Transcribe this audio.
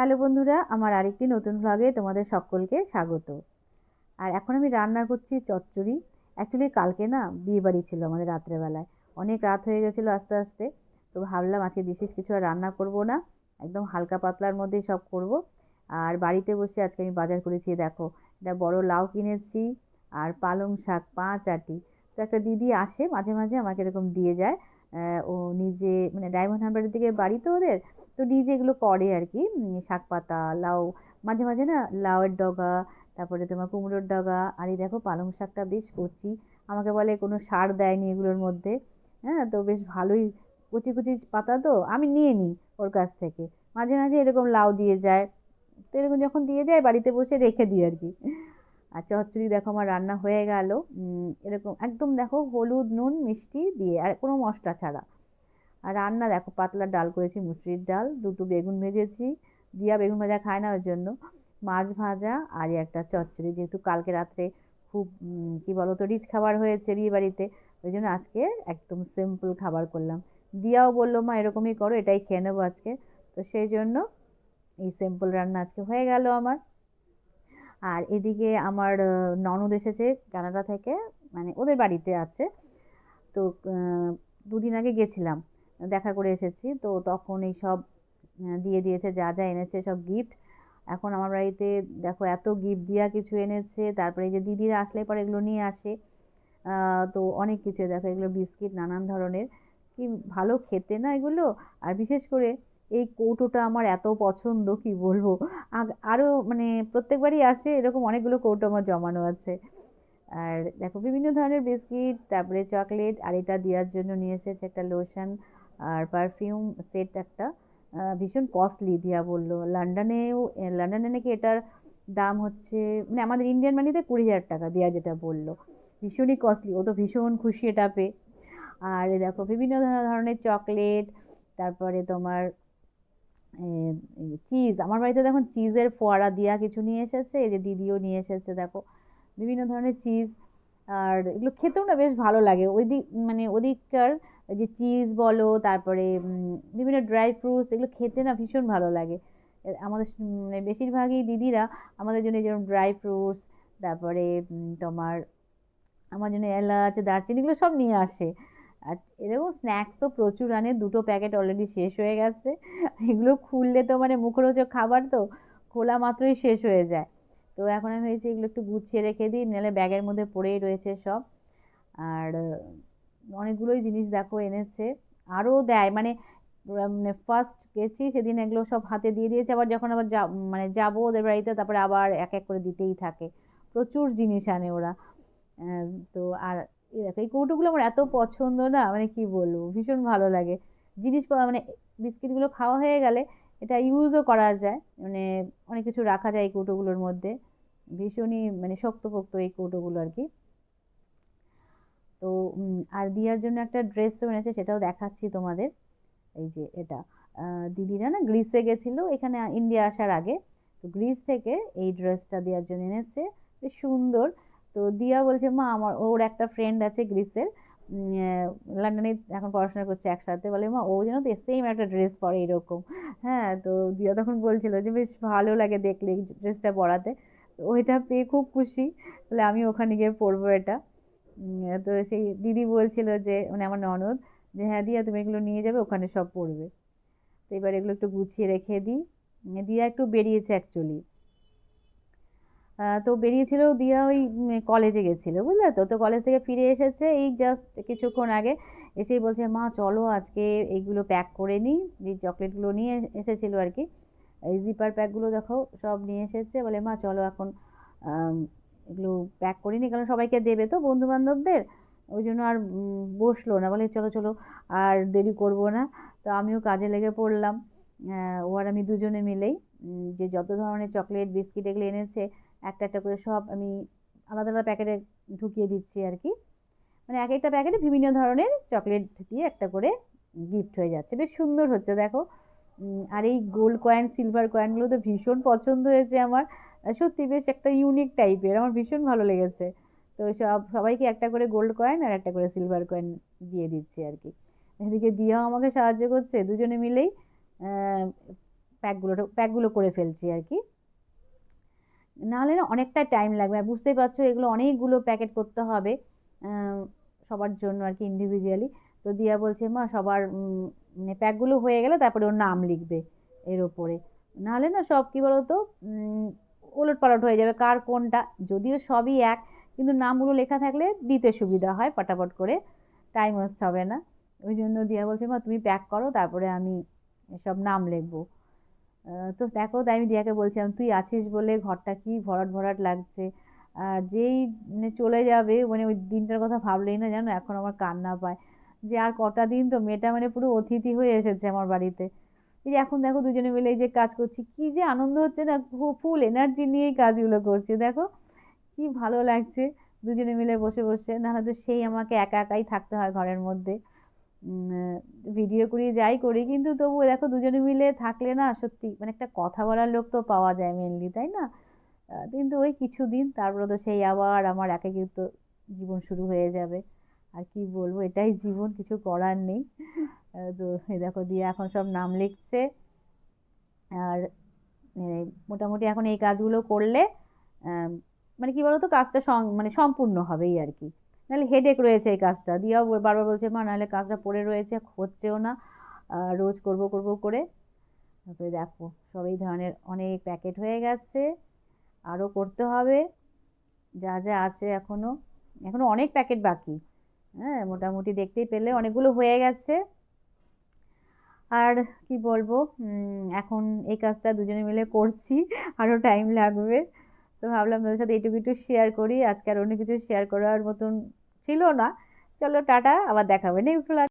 Hello বন্ধুরা, আমার আরেকটি নতুন ভ্লগে তোমাদের সকলকে স্বাগত। আর এখন আমি রান্না করছি চচ্চড়ি। অ্যাকচুয়ালি কালকে না বিয়ে বাড়ি ছিল আমাদের রাত্রেবেলায়। অনেক রাত হয়ে গেছিল আস্তে আস্তে। তো ভাবলাম আজকে বিশেষ কিছু আর রান্না করব না। একদম হালকা পাতলার মধ্যেই সব করব। আর বাড়িতে বসে আজকে আমি বাজার করেছি, দেখো। এটা বড় লাউ কিনেছি আর পালং শাক, পাঁচ আটি। তো একটা দিদি আসে, মাঝে মাঝে আমাকে এরকম দিয়ে যায়। ও নিজে মানে ডায়মন্ড হারবারের দিকে বাড়ি তো ওদের? তো নিজে এগুলো করে আর কি শাক পাতা, লাউ, মাঝে মাঝে না লাউয়ের ডগা, তারপরে তোমার কুমড়োর ডগা, আর এই দেখো পালং শাকটা বেশ কচি। আমাকে বলে কোনো সার দেয়নি এগুলোর মধ্যে। হ্যাঁ তো বেশ ভালোই কচি কচি পাতা তো, আমি নিয়ে নিই ওর কাছ থেকে। মাঝে মাঝে এরকম লাউ দিয়ে যায়। তো এরকম যখন দিয়ে যায়, বাড়িতে বসে রেখে দিই আর কি আর চচ্চড়ি দেখো আমার রান্না হয়ে গেল। এরকম একদম দেখো হলুদ, নুন, মিষ্টি দিয়ে, আর কোনো মশলা ছাড়া। আর রান্না দেখো, পাতলা ডাল করেছি, মুসুরির ডাল, দুটো বেগুন ভেজেছি, দিয়া বেগুন ভাজা খায় না ওর জন্য। মাছ ভাজা আর একটা চচ্চড়ি, যেহেতু কালকে রাত্রে খুব কী বলো তো রিচ খাবার হয়েছে বিয়ে বাড়িতে ওই জন্য আজকে একদম সিম্পল খাবার করলাম। দিয়াও বলল, মা, এরকমই করো, এটাই খেয়ে নেব আজকে। তো সেই জন্য এই সিম্পল রান্না আজকে হয়ে গেল আমার। আর এদিকে আমার ননদ এসেছে কানাডা থেকে মানে ওদের বাড়িতে আছে। তো দুদিন আগে গেছিলাম, দেখা করে এসেছি। তো তখন এই সব দিয়ে দিয়েছে, যা যা এনেছে সব গিফট এখন আমার বাড়িতে দেখো এত গিফট দিয়া কিছু এনেছে, তারপরে এই যে দিদিরা আসলে পরে এগুলো নিয়ে আসে। তো অনেক কিছু, দেখো এগুলো বিস্কিট নানান ধরনের। কি ভালো খেতে না এগুলো। আর বিশেষ করে এই কৌটোটা আমার এত পছন্দ, কি বলব? আরও মানে প্রত্যেকবারই আসে, এরকম অনেকগুলো কৌটো আমার জমানো আছে। আর দেখো, বিভিন্ন ধরনের বিস্কিট, তারপরে চকলেট, আর এটা দেওয়ার জন্য নিয়ে এসেছে একটা লোশন আর পারফিউম সেট একটা। ভীষণ কস্টলি দিয়া বলল। লন্ডনেও লন্ডনে নাকি এটার দাম হচ্ছে মানে আমাদের ইন্ডিয়ান মানিতে কুড়ি হাজার টাকা দেওয়া যেটা বলল। ভীষণই কস্টলি, ও তো ভীষণ খুশি এটা পেয়ে। আর দেখো, বিভিন্ন ধরনের চকলেট, তারপরে তোমার চিজ আমার বাড়িতে দেখুন চিজের ফোয়ারা দিয়া কিছু নিয়ে এসেছে, এই যে দিদিও নিয়ে এসেছে, দেখো। বিভিন্ন ধরনের চিজ আর এগুলো খেতেও না বেশ ভালো লাগে। ওই দিক মানে ওদিককার যে চিজ বলো, তারপরে বিভিন্ন ড্রাই ফ্রুটস এগুলো খেতে না ভীষণ ভালো লাগে। আমাদের মানে বেশিরভাগই দিদিরা আমাদের জন্য যেরকম ড্রাই ফ্রুটস তারপরে তোমার, আমার জন্য এলাচ, দারচিনি, এগুলো সব নিয়ে আসে। আর এরকম স্ন্যাক্স তো প্রচুর আনে দুটো প্যাকেট অলরেডি শেষ হয়ে গেছে। এগুলো খুললে তো মানে মুখরোচক খাবার তো, খোলা মাত্রই শেষ হয়ে যায়। তো এখন আমি ভেবেছি এগুলো একটু গুছিয়ে রেখে দিই, নাহলে ব্যাগের মধ্যে পড়েই রয়েছে সব। আর অনেকগুলোই জিনিস দেখো এনেছে। আরও দেয় মানে মানে ফার্স্ট গেছি, সেদিন এগুলো সব হাতে দিয়ে দিয়েছে, আবার যখন আবার যা মানে যাব ওদের বাড়িতে, তারপরে আবার এক এক করে দিতেই থাকে। প্রচুর জিনিস আনে ওরা। তো আর এই দেখো, এই কৌটোগুলো আমার এত পছন্দ না মানে কি বলব, ভীষণ ভালো লাগে। জিনিস মানে বিস্কিটগুলো খাওয়া হয়ে গেলে এটা ইউজও করা যায় মানে অনেক কিছু রাখা যায় এই কৌটোগুলোর মধ্যে। ভীষণই মানে শক্তপোক্ত এই কৌটোগুলো আর কি। তো আর দিয়ার জন্য একটা ড্রেস তো এনেছে, সেটাও দেখাচ্ছি তোমাদের। এই যে এটা দিদিরা না গ্রিসে গেছিল, এখানে ইন্ডিয়া আসার আগে। তো গ্রিস থেকে এই ড্রেসটা দেওয়ার জন্য এনেছে, বেশ সুন্দর। তো দিয়া বলছে, মা, আমার, ওর একটা ফ্রেন্ড আছে গ্রিসের লন্ডনে এখন পড়াশোনা করছে একসাথে। বলে, মা, ও যেন তো সেম একটা ড্রেস পরে এরকম। হ্যাঁ তো দিয়া তখন বলছিল যে, বেশ ভালো লাগে দেখলে ড্রেসটা পরাতে। তো ওইটা পেয়ে খুব খুশি। বলে, আমি ওখানে গিয়ে পরবো এটা। তো সেই দিদি বলছিল যে মানে আমার ননদ, যে হ্যাঁ দিয়া, তুমি এগুলো নিয়ে যাবে, ওখানে সব পড়বে তো এবার এগুলো একটু গুছিয়ে রেখে দিই। দিয়া একটু বেরিয়েছে অ্যাকচুয়ালি তো বেরিয়েছিল দিয়া ওই কলেজে গেছিল, বুঝলে তো? তো কলেজ থেকে ফিরে এসেছে, এই জাস্ট কিছুক্ষণ আগে এসেই বলছে, মা, চলো আজকে এইগুলো প্যাক করে নিই যে চকলেটগুলো নিয়ে এসেছিল আর কি। এই জিপার প্যাকগুলো দেখো, সব নিয়ে এসেছে, বলে, মা, চলো এখন এগুলো প্যাক করে নিই। কারণ সবাইকে দেবে তো বন্ধুবান্ধবদের, ওই জন্য আর বসল না। বলে, চলো চলো, আর দেরি করব না। তো আমিও কাজে লেগে পড়লাম। ও আর আমি দুজনে মিলেই যে যত ধরনের চকলেট, বিস্কিট এগুলো এনেছে একটা একটা করে সব আমি আলাদা আলাদা প্যাকেটে ঢুকিয়ে দিচ্ছি আর কি। মানে এক একটা প্যাকেটে বিভিন্ন ধরনের চকলেট দিয়ে একটা করে গিফট হয়ে যাচ্ছে। বেশ সুন্দর হচ্ছে, দেখো। আর এই গোল্ড কয়েন সিলভার কয়েনগুলো তো ভীষণ পছন্দ হয়েছে আমার। সত্যি বেশ একটা ইউনিক টাইপের আমার ভীষণ ভালো লেগেছে। তো সব, সবাইকে একটা করে গোল্ড কয়েন আর একটা করে সিলভার কয়েন দিয়ে দিচ্ছি আর কি। এদিকে দিয়াও আমাকে সাহায্য করছে, দুজনে মিলেই প্যাকগুলো প্যাকগুলো করে ফেলছি আর কি। নাহলে না অনেকটা টাইম লাগবে। আর বুঝতেই পারছ, এগুলো অনেকগুলো প্যাকেট করতে হবে সবার জন্য আর কি ইন্ডিভিজুয়ালি তো দিয়া বলছে, মা, সবার মানে প্যাকগুলো হয়ে গেলে তারপরে ওর নাম লিখবে এর ওপরে। নাহলে না সব, কী বলতো ওলট পালট হয়ে যাবে কার কোনটা। যদিও সবই এক, কিন্তু নামগুলো লেখা থাকলে দিতে সুবিধা হয়, ফটাফট করে। টাইম ওয়েস্ট হবে না। ওই জন্য দিয়া বলছে, মা, তুমি প্যাক করো, তারপরে আমি সব নাম লিখব। তো দেখো তাই আমি দিয়াকে বলছিলাম, তুই আছিস বলে ঘরটা কি ভরাট ভরাট লাগছে? আর যেই মানে চলে যাবে মানে ওই দিনটার কথা ভাবলেই না জানো এখন আমার কান্না পায়। যে আর কটা দিন তো মেয়েটা মানে পুরো অতিথি হয়ে এসেছে আমার বাড়িতে। এই যে এখন দেখো দুজনে মিলে এই যে কাজ করছি, কি যে আনন্দ হচ্ছে না ফুল এনার্জি নিয়েই কাজগুলো করছি। দেখো কি ভালো লাগছে দুজনে মিলে বসে বসে না তো সেই আমাকে একা একাই থাকতে হয় ঘরের মধ্যে। ভিডিও করি, যাই করি, কিন্তু তবুও দেখো দুজনে মিলে থাকলে না সত্যি মানে একটা কথা বলার লোক তো পাওয়া যায় মেনলি তাই না? কিন্তু ওই কিছুদিন, তারপরে তো সেই আবার আমার একাকিত্ব জীবন শুরু হয়ে যাবে। আর কি বলব, এটাই জীবন, কিছু করার নেই। তো এই দেখো, দিয়ে এখন সব নাম লিখছে। আর মোটামুটি এখন এই কাজগুলো করলে মানে কি বলতো, কাজটা মানে সম্পূর্ণ হবেই আর কি। নাহলে হেডেক রয়েছে এই কাজটা। দিয়াও বারবার বলছে, মা, নাহলে কাজটা পড়ে রয়েছে, হচ্ছেও না। রোজ করব করব করে। তো দেখো, সব এই ধরনের অনেক প্যাকেট হয়ে গেছে। আরও করতে হবে। যা যা আছে এখনও এখনও অনেক প্যাকেট বাকি। হ্যাঁ মোটামুটি দেখতেই পেলে অনেকগুলো হয়ে গেছে। আর কি বলব এখন এই কাজটা দুজনে মিলে করছি আরও টাইম লাগবে। তো ভাবলাম তোদের সাথে এইটুকু একটু শেয়ার করি। আজকে আর অন্য কিছু শেয়ার করার মতন ছিল না। চলো টাটা আবার দেখাবে নেক্সট ব্লগ